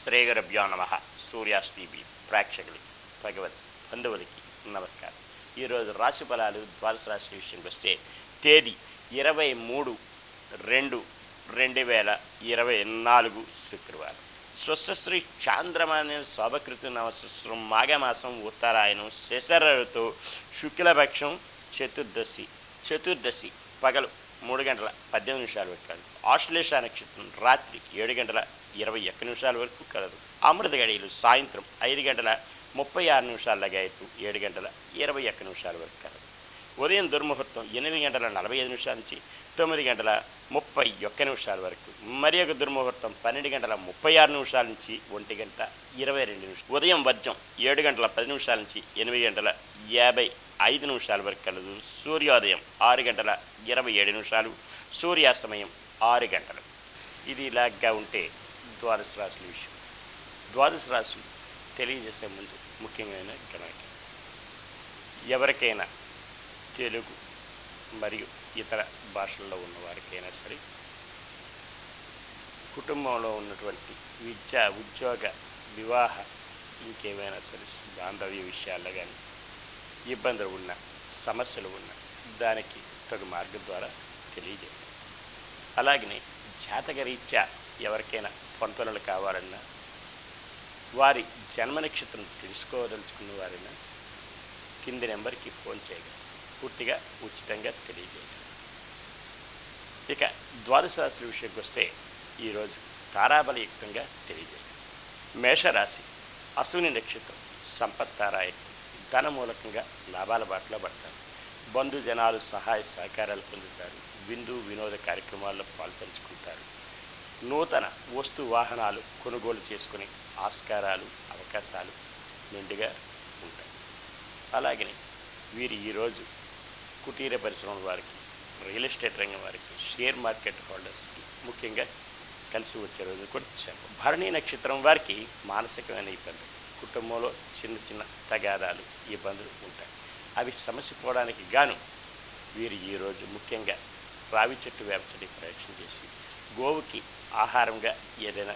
శ్రేయగురభ్యో నమ. సూర్యాస్ టీవీ ప్రేక్షకులకి భగవత్ బంధువులకి నమస్కారం. ఈరోజు రాశి ఫలాలు ద్వాదశ రాశి విషయంకి వస్తే తేదీ ఇరవై మూడు రెండు రెండు వేల ఇరవై నాలుగు శుక్రవారం. స్వస్థశ్రీ చాంద్రమాన శోభకృతి నవసరం మాఘమాసం ఉత్తరాయణం శశరతో శుక్లపక్షం చతుర్దశి చతుర్దశి పగలు మూడు గంటల పద్దెనిమిది నిమిషాలు పెట్టాలి ఆశ్లేష నక్షత్రం రాత్రి ఏడు గంటల ఇరవై ఒక్క నిమిషాల వరకు కలదు. అమృత గడియలు సాయంత్రం ఐదు గంటల ముప్పై ఆరు నిమిషాల లగాయతు ఏడు గంటల ఇరవై ఒక్క నిమిషాల వరకు కలదు. ఉదయం దుర్ముహూర్తం ఎనిమిది గంటల నలభై ఐదు నిమిషాల నుంచి తొమ్మిది గంటల ముప్పై ఒక్క నిమిషాల వరకు. మరి ఒక దుర్ముహూర్తం పన్నెండు గంటల ముప్పై ఆరు నిమిషాల నుంచి ఒంటి గంట ఇరవై రెండు నిమిషాలు. ఉదయం వర్జం ఏడు గంటల పది నిమిషాల నుంచి ఎనిమిది గంటల యాభై ఐదు నిమిషాల వరకు కలదు. సూర్యోదయం ఆరు గంటల ఇరవై ఏడు నిమిషాలు. సూర్యాస్తమయం ఆరు గంటలు. ఇది ఇలాగా ఉంటే ద్వాదశ రాశుల విషయం. ద్వాదశ రాశులు తెలియజేసే ముందు ముఖ్యమైన గణాంకం. ఎవరికైనా తెలుగు మరియు ఇతర భాషల్లో ఉన్నవారికైనా సరే కుటుంబంలో ఉన్నటువంటి విద్య ఉద్యోగ వివాహ ఇంకేమైనా సరే బాంధవ్య విషయాల్లో కానీ ఇబ్బందులు ఉన్న సమస్యలు ఉన్న దానికి తగు మార్గం ద్వారా తెలియజేయండి. అలాగనే జాతకరీత్యా ఎవరికైనా పంతొలలు కావాలన్నా వారి జన్మ నక్షత్రం తెలుసుకోదలుచుకున్న వారైనా కింది నెంబర్కి ఫోన్ చేయగలరు. పూర్తిగా ఉచితంగా తెలియజేయగలరు. ఇక ద్వాదశ రాశుల విషయంకి వస్తే ఈరోజు తారాబలయుక్తంగా తెలియజేయగలరు. మేషరాశి అశ్విని నక్షత్రం సంపత్తారాయకం ధన మూలకంగా లాభాల బాటలో పడతారు. బంధు జనాలు సహాయ సహకారాలు పొందుతారు. విందు వినోద కార్యక్రమాల్లో పాల్పంచుకుంటారు నూతన వస్తు వాహనాలు కొనుగోలు చేసుకునే ఆస్కారాలు అవకాశాలు నిండుగా ఉంటాయి. అలాగనే వీరు ఈరోజు కుటీర పరిశ్రమల వారికి రియల్ ఎస్టేట్ రంగం వారికి షేర్ మార్కెట్ హోల్డర్స్కి ముఖ్యంగా కలిసి వచ్చే రోజు కూడా చెప్ప భరణి నక్షత్రం వారికి మానసికమైన ఇబ్బంది కుటుంబంలో చిన్న చిన్న తగాదాలు ఇబ్బందులు ఉంటాయి. అవి సమస్య పోవడానికి గాను వీరు ఈరోజు ముఖ్యంగా రావి చెట్టు వేప చెట్టు ప్రయత్నం చేసి గోవుకి ఆహారంగా ఏదైనా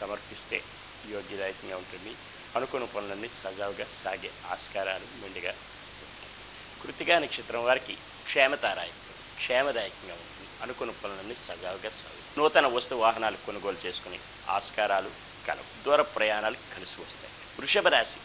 సమర్పిస్తే యోగ్యదాయకంగా ఉంటుంది. అనుకున్న పనులన్నీ సజావుగా సాగే ఆస్కారాలు మెండుగా ఉంటాయి. నక్షత్రం వారికి క్షేమతారాయకం క్షేమదాయకంగా ఉంటుంది. అనుకున్న పనులన్నీ సజావుగా సాగు. నూతన వస్తు వాహనాలు కొనుగోలు చేసుకుని ఆస్కారాలు కలవు. దూర ప్రయాణాలు కలిసి వస్తాయి. వృషభ రాశి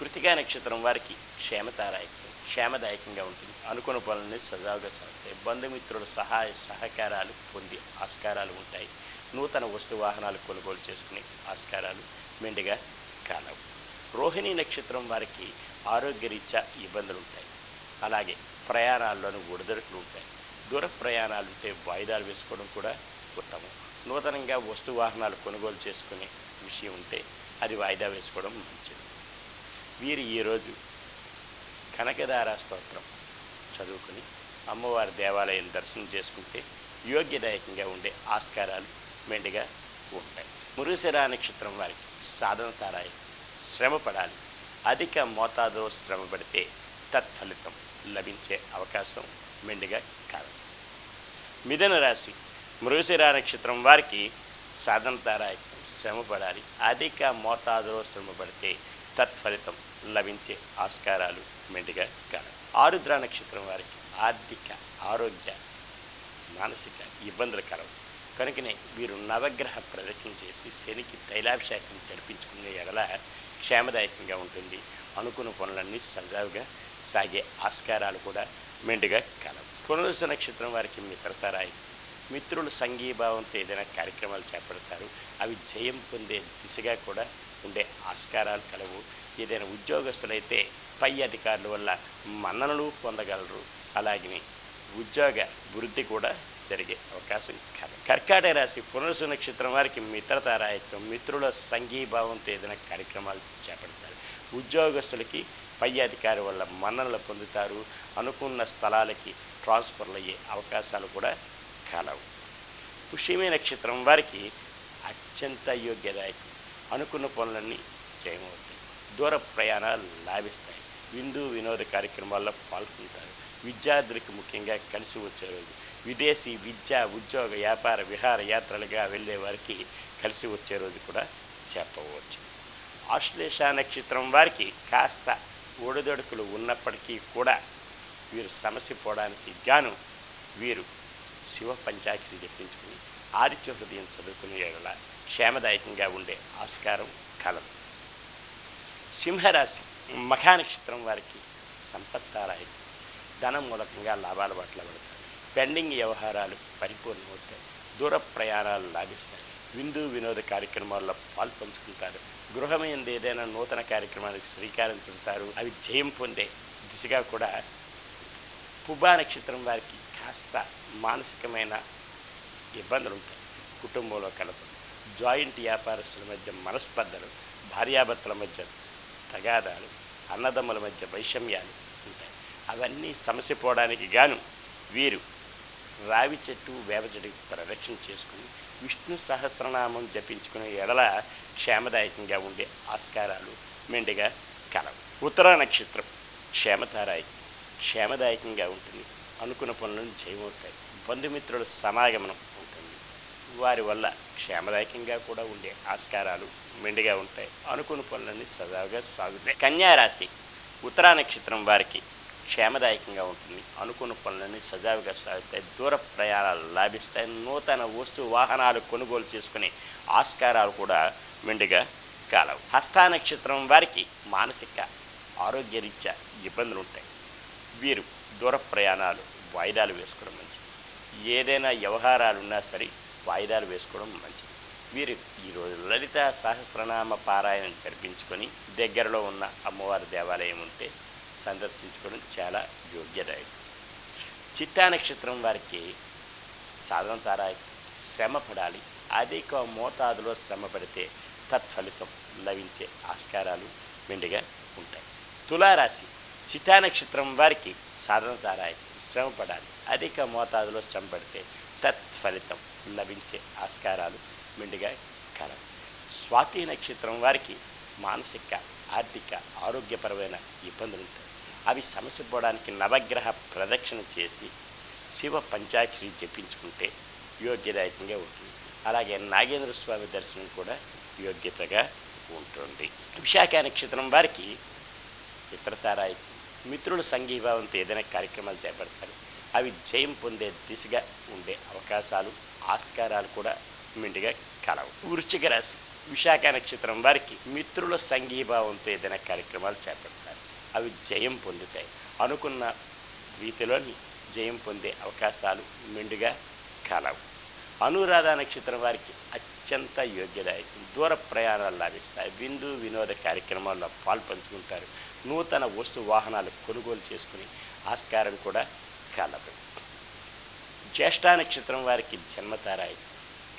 కృతిగా నక్షత్రం వారికి క్షేమతారాయకం క్షేమదాయకంగా ఉంటుంది. అనుకున్న పనులని సజావుగా సాగుతాయి. బంధుమిత్రుల సహాయ సహకారాలు పొంది ఆస్కారాలు ఉంటాయి. నూతన వస్తు వాహనాలు కొనుగోలు చేసుకునే ఆస్కారాలు మెండుగా కాలవు. రోహిణి నక్షత్రం వారికి ఆరోగ్యరీత్యా ఇబ్బందులు ఉంటాయి. అలాగే ప్రయాణాల్లోనూ ఒడిదొడుకులు ఉంటాయి. దూర ప్రయాణాలు ఉంటే వాయిదాలు వేసుకోవడం కూడా ఉత్తమం. నూతనంగా వస్తు వాహనాలు కొనుగోలు చేసుకునే విషయం ఉంటే అది వాయిదా వేసుకోవడం మంచిది. వీరు ఈరోజు కనకదార స్తోత్రం చదువుకుని అమ్మవారి దేవాలయం దర్శనం చేసుకుంటే యోగ్యదాయకంగా ఉండే ఆస్కారాలు మెండుగా ఉంటాయి. మురుశిరా నక్షత్రం వారికి సాధన తారాయి శ్రమ పడాలి అధిక మోతాదులో శ్రమ పడితే తత్ఫలితం లభించే అవకాశం మెండుగా కాదు. మిథున రాశి మృగశిరా నక్షత్రం వారికి సాధన తారాయి శ్రమ పడాలి అధిక మోతాదులో శ్రమ పడితే తత్ఫలితం లభించే ఆస్కారాలు మెండుగా కాదు. ఆరుద్ర నక్షత్రం వారికి ఆర్థిక ఆరోగ్య మానసిక ఇబ్బందులు కలవు. కనుకనే వీరు నవగ్రహ ప్రదక్షిణ చేసి శనికి తైలాభిషేకం జరిపించుకునే ఎడల క్షేమదాయకంగా ఉంటుంది. అనుకున్న పనులన్నీ సజావుగా సాగే ఆస్కారాలు కూడా మెండుగా కలవు. పునరుస నక్షత్రం వారికి మిత్రతరాయి మిత్రులు సంఘీభావంతో ఏదైనా కార్యక్రమాలు చేపడతారు. అవి జయం పొందే దిశగా కూడా ఉండే ఆస్కారాలు కలవు. ఏదైనా ఉద్యోగస్తులైతే పై అధికారుల వల్ల మన్ననలు పొందగలరు. అలాగే ఉద్యోగ వృద్ధి కూడా జరిగే అవకాశం కలదు కర్కాటక రాశి పునరుసు నక్షత్రం వారికి మిత్రతారాయత్వం మిత్రుల సంఘీభావంతో ఏదైనా కార్యక్రమాలు చేపడతారు. ఉద్యోగస్తులకి పై అధికారి వల్ల మన్ననలు పొందుతారు. అనుకున్న స్థలాలకి ట్రాన్స్ఫర్లు అయ్యే అవకాశాలు కూడా కలవు. పుష్యమే నక్షత్రం వారికి అత్యంత యోగ్యదాయకం. అనుకున్న పనులన్నీ చేయమవుతాయి దూర ప్రయాణాలు లాభిస్తాయి. విందు వినోద కార్యక్రమాల్లో పాల్గొంటారు. విద్యార్థులకు ముఖ్యంగా కలిసి వచ్చే రోజు. విదేశీ విద్య ఉద్యోగ వ్యాపార విహార యాత్రలుగా వెళ్ళే వారికి కలిసి వచ్చే రోజు కూడా చెప్పవచ్చు. ఆశ్లేష నక్షత్రం వారికి కాస్త ఒడిదొడుకులు ఉన్నప్పటికీ కూడా వీరు సమస్య పోవడానికి గాను వీరు శివ పంచాక్షరి జపించుకుని ఆదిత్య హృదయం చదువుకునే క్షేమదాయకంగా ఉండే ఆస్కారం కలదు సింహరాశి మఖానక్షత్రం వారికి సంపత్తారాయి ధనం మూలకంగా లాభాల పట్ల పడతారు పెండింగ్ వ్యవహారాలు పరిపూర్ణమవుతాయి. దూర ప్రయాణాలు లాభిస్తాయి. విందు వినోద కార్యక్రమాల్లో పాల్పంచుకుంటారు. గృహమైంది ఏదైనా నూతన కార్యక్రమానికి శ్రీకారం చుడతారు. అవి జయం పొందే దిశగా కూడా పుబ్బా నక్షత్రం వారికి కాస్త మానసికమైన ఇబ్బందులు ఉంటాయి కుటుంబంలో కలపడం. జాయింట్ వ్యాపారస్తుల మధ్య మనస్పర్ధలు భార్యాభర్తల మధ్య తగాదాలు అన్నదమ్ముల మధ్య వైషమ్యాలు ఉంటాయి. అవన్నీ సమస్య పోవడానికి గాను వీరు రావి చెట్టు వేప చెట్టు ప్రదక్షిణ చేసుకుని విష్ణు సహస్రనామం జపించుకునే ఎడల క్షేమదాయకంగా ఉండే ఆస్కారాలు మెండుగా కలవు. ఉత్తర నక్షత్రం క్షేమతారాయి క్షేమదాయకంగా ఉంటుంది. అనుకున్న పనులను జయమవుతాయి బంధుమిత్రుల సమాగమనం వారి వల్ల క్షేమదాయకంగా కూడా ఉండే ఆస్కారాలు మెండుగా ఉంటాయి. అనుకున్న పనులన్నీ సజావుగా సాగుతాయి. కన్యారాశి ఉత్తరా నక్షత్రం వారికి క్షేమదాయకంగా ఉంటుంది. అనుకున్న పనులన్నీ సజావుగా సాగుతాయి. దూర ప్రయాణాలు లాభిస్తాయి. నూతన వస్తు వాహనాలు కొనుగోలు చేసుకునే ఆస్కారాలు కూడా మెండుగా కాలవు. హస్తా నక్షత్రం వారికి మానసిక ఆరోగ్యరీత్యా ఇబ్బందులు ఉంటాయి వీరు దూర ప్రయాణాలు వాయిదాలు వేసుకోవడం మంచిది. ఏదైనా వ్యవహారాలు ఉన్నా సరే వాయిదాలు వేసుకోవడం మంచిది. వీరు ఈరోజు లలిత సహస్రనామ పారాయణం జరిపించుకొని దగ్గరలో ఉన్న అమ్మవారి దేవాలయం ఉంటే సందర్శించుకోవడం చాలా యోగ్యదాయకం. చిత్తా నక్షత్రం వారికి సాధన తారాయి శ్రమ పడాలి. అధిక మోతాదులో శ్రమ పడితే తత్ఫలితం లభించే ఆస్కారాలు మెండుగా ఉంటాయి. తులారాశి చితా నక్షత్రం వారికి సాధన తారాయి శ్రమ పడాలి. అధిక మోతాదులో శ్రమ పడితే తత్ఫలితం లభించే ఆస్కారాలు మెండుగా కలవు. స్వాతి నక్షత్రం వారికి మానసిక ఆర్థిక ఆరోగ్యపరమైన ఇబ్బందులు ఉంటాయి అవి సమస్య పోవడానికి నవగ్రహ ప్రదక్షిణ చేసి శివ పంచాక్షరి జపించుకుంటే యోగ్యదాయకంగా ఉంటుంది. అలాగే నాగేంద్ర స్వామి దర్శనం కూడా యోగ్యతగా ఉంటుంది. విశాఖ నక్షత్రం వారికి ఇతరతారాయి మిత్రుల సంఘీభావంతో ఏదైనా కార్యక్రమాలు చేపడతారు. అవి జయం పొందే దిశగా ఉండే అవకాశాలు ఆస్కారాలు కూడా మెండుగా కలవు. వృశ్చిక రాశి విశాఖ నక్షత్రం వారికి మిత్రుల సంఘీభావంతో ఏదైనా కార్యక్రమాలు చేపడతారు. అవి జయం పొందుతాయి. అనుకున్న రీతిలోని జయం పొందే అవకాశాలు మెండుగా కలవు. అనురాధ నక్షత్రం వారికి అత్యంత యోగ్యదాయకం. దూర ప్రయాణాలు లాభిస్తాయి. విందు వినోద కార్యక్రమాల్లో పాల్పంచుకుంటారు. నూతన వస్తు వాహనాలు కొనుగోలు చేసుకుని ఆస్కారం కూడా కలదు. జ్యేష్ఠ నక్షత్రం వారికి జన్మతారాయి.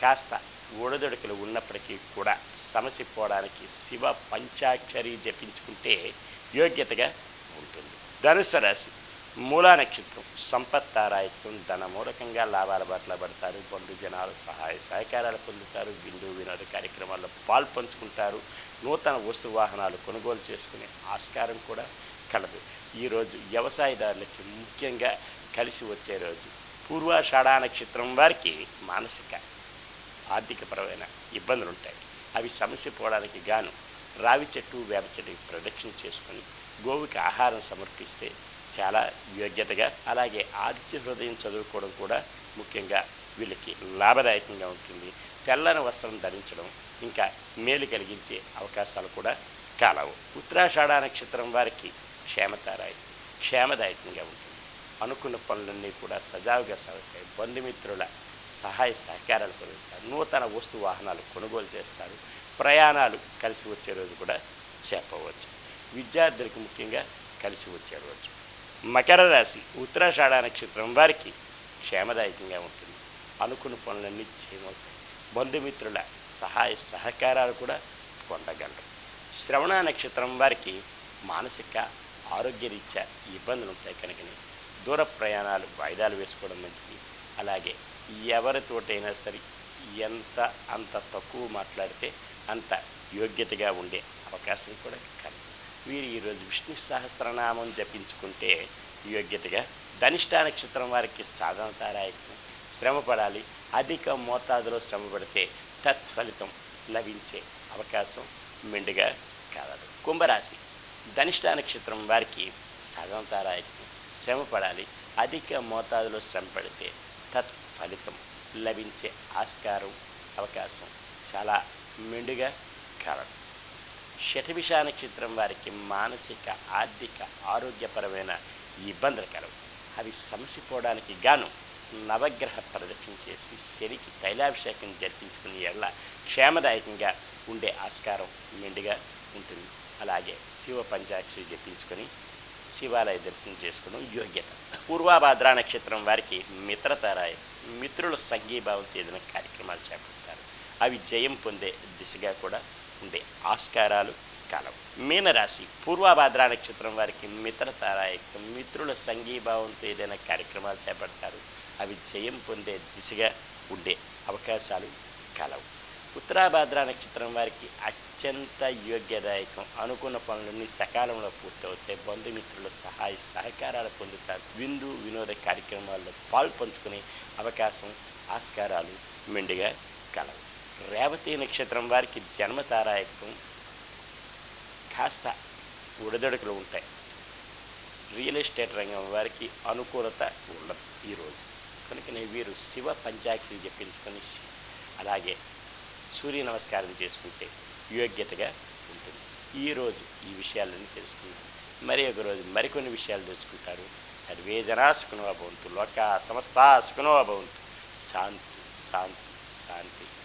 కాస్త ఊడదొడుకులు ఉన్నప్పటికీ కూడా సమస్య పోవడానికి శివ పంచాక్షరి జపించుకుంటే యోగ్యతగా ఉంటుంది. ధనుసు రాశి. మూలా నక్షత్రం. సంపత్తారాయత్వం ధనమూలకంగా లాభాల పట్ల పడతారు. బంధు జనాలు సహాయ సహకారాలు పొందుతారు. బిందు వినోద కార్యక్రమాల్లో పాల్పంచుకుంటారు. నూతన వస్తు వాహనాలు కొనుగోలు చేసుకునే ఆస్కారం కూడా కలదు. ఈరోజు వ్యవసాయదారులకి ముఖ్యంగా కలిసి వచ్చే రోజు పూర్వాషాఢ నక్షత్రం వారికి మానసిక ఆర్థికపరమైన ఇబ్బందులు ఉంటాయి అవి సమస్య పోవడానికి గాను రావి చెట్టు వేప చెట్టు ప్రదక్షిణ చేసుకొని గోవుకి ఆహారం సమర్పిస్తే చాలా యోగ్యతగా అలాగే ఆదిత్య హృదయం చదువుకోవడం కూడా ముఖ్యంగా వీళ్ళకి లాభదాయకంగా ఉంటుంది. తెల్లని వస్త్రం ధరించడం ఇంకా మేలు కలిగించే అవకాశాలు కూడా కాలవు. ఉత్తరాషాఢ నక్షత్రం వారికి క్షేమతారాయి క్షేమదాయకంగా ఉంటుంది. అనుకున్న పనులన్నీ కూడా సజావుగా సాగుతాయి. బంధుమిత్రుల సహాయ సహకారాలు పొందుతారు. నూతన వస్తు వాహనాలు కొనుగోలు చేస్తారు. ప్రయాణాలు కలిసి వచ్చే రోజు కూడా చెప్పవచ్చు. విద్యార్థులకు ముఖ్యంగా కలిసి వచ్చే రోజు. మకర రాశి ఉత్తరాషాఢ నక్షత్రం వారికి క్షేమదాయకంగా ఉంటుంది. అనుకున్న పనులన్నీ చేయమవుతాయి. బంధుమిత్రుల సహాయ సహకారాలు కూడా పొందగలరు. శ్రవణ నక్షత్రం వారికి మానసిక ఆరోగ్యరీత్యా ఇబ్బందులు ఉంటాయి కనుకనే దూర ప్రయాణాలు వాయిదాలు వేసుకోవడం మంచిది. అలాగే ఎవరితోటైనా సరే ఎంత అంత తక్కువ మాట్లాడితే అంత యోగ్యతగా ఉండే అవకాశం కూడా కలదు. వీరు ఈరోజు విష్ణు సహస్రనామం జపించుకుంటే యోగ్యతగా ధనిష్టా నక్షత్రం వారికి సాధన తారాయత్నం శ్రమ పడాలి అధిక మోతాదులో శ్రమ పడితే తత్ఫలితం లభించే అవకాశం మెండుగా కలదు. కుంభరాశి ధనిష్టా నక్షత్రం వారికి సగం తారాయత్నం శ్రమ పడాలి అధిక మోతాదులో శ్రమ పడితే తత్ఫలితం లభించే ఆస్కారం అవకాశం చాలా మెండుగా కలదు శతభిష నక్షత్రం వారికి మానసిక ఆర్థిక ఆరోగ్యపరమైన ఇబ్బందులు కలవు. అవి సమసిపోవడానికి గాను నవగ్రహ ప్రదక్షిణ చేసి శనికి తైలాభిషేకం జరిపించుకుని ఎడల క్షేమదాయకంగా ఉండే ఆస్కారం మెండుగా ఉంటుంది. అలాగే శివ పంచాక్షరి జపించుకొని శివాలయ దర్శనం చేసుకోవడం యోగ్యత. పూర్వాభాద్ర నక్షత్రం వారికి మిత్రతారాయ మిత్రుల సంఘీభావంతో ఏదైనా కార్యక్రమాలు చేపడతారు. అవి జయం పొందే దిశగా కూడా ఉండే ఆస్కారాలు కలవు మీనరాశి పూర్వాభాద్ర నక్షత్రం వారికి మిత్రతారాయకం మిత్రుల సంఘీభావంతో ఏదైనా కార్యక్రమాలు చేపడతారు. అవి జయం పొందే దిశగా ఉండే అవకాశాలు కలవు ఉత్తరాభాద్ర నక్షత్రం వారికి అత్యంత యోగ్యదాయకం. అనుకున్న పనులన్నీ సకాలంలో పూర్తవుతాయి. బంధుమిత్రుల సహాయ సహకారాలు పొందుతారు. విందు వినోద కార్యక్రమాల్లో పాలు పంచుకునే అవకాశం ఆస్కారాలు మెండుగా కలవు. రేవతి నక్షత్రం వారికి జన్మతారాయకం కాస్త ఉడదడుకులు ఉంటాయి. రియల్ ఎస్టేట్ రంగం వారికి అనుకూలత ఉండదు ఈరోజు కనుకనే వీరు శివ పంచాక్షరి చెప్పించుకొని అలాగే సూర్య నమస్కారం చేసుకుంటే యోగ్యతగా ఉంటుంది ఈరోజు ఈ విషయాలన్నీ తెలుసుకుందాం. మరి ఒక రోజు మరికొన్ని విషయాలు తెలుసుకుంటారు. సర్వే జనా సుఖనో భవంతు. లోక సమస్త సుఖనో భవంతు. శాంతి శాంతి శాంతి.